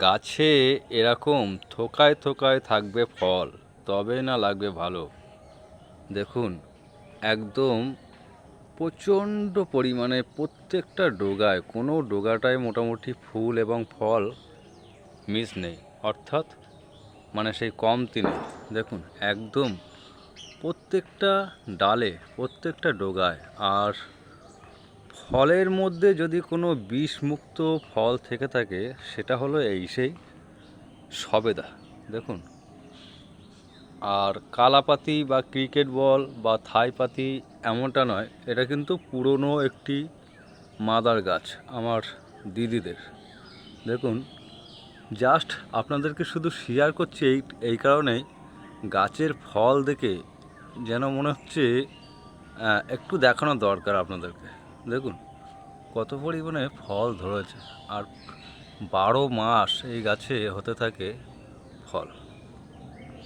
গাছে এরকম থোকায় থোকায় থাকবে ফল, তবে না লাগবে ভালো। দেখুন, একদম প্রচণ্ড পরিমাণে প্রত্যেকটা ডোগায়, কোনো ডোগাটায় মোটামুটি ফুল এবং ফল মিস নেই। অর্থাৎ মানে সেই কমতি নেই। দেখুন, একদম প্রত্যেকটা ডালে, প্রত্যেকটা ডোগায়, আর ফলের মধ্যে যদি কোনো বিষমুক্ত ফল থেকে থাকে, সেটা হলো এই সেই সবেদা। দেখুন। আর কালাপাতি বা ক্রিকেট বল বা থাই পাতি এমনটা নয়, এটা কিন্তু পুরনো একটি মাদার গাছ আমার দিদিদের। দেখুন, জাস্ট আপনাদেরকে শুধু শেয়ার করছি এই এই কারণেই গাছের ফল দেখে যেন মনে হচ্ছে একটু দেখানো দরকার আপনাদেরকে। দেখুন। কত পরিমাণে ফল ধরেছে। আর বারো মাস এই গাছে হতে থাকে ফল।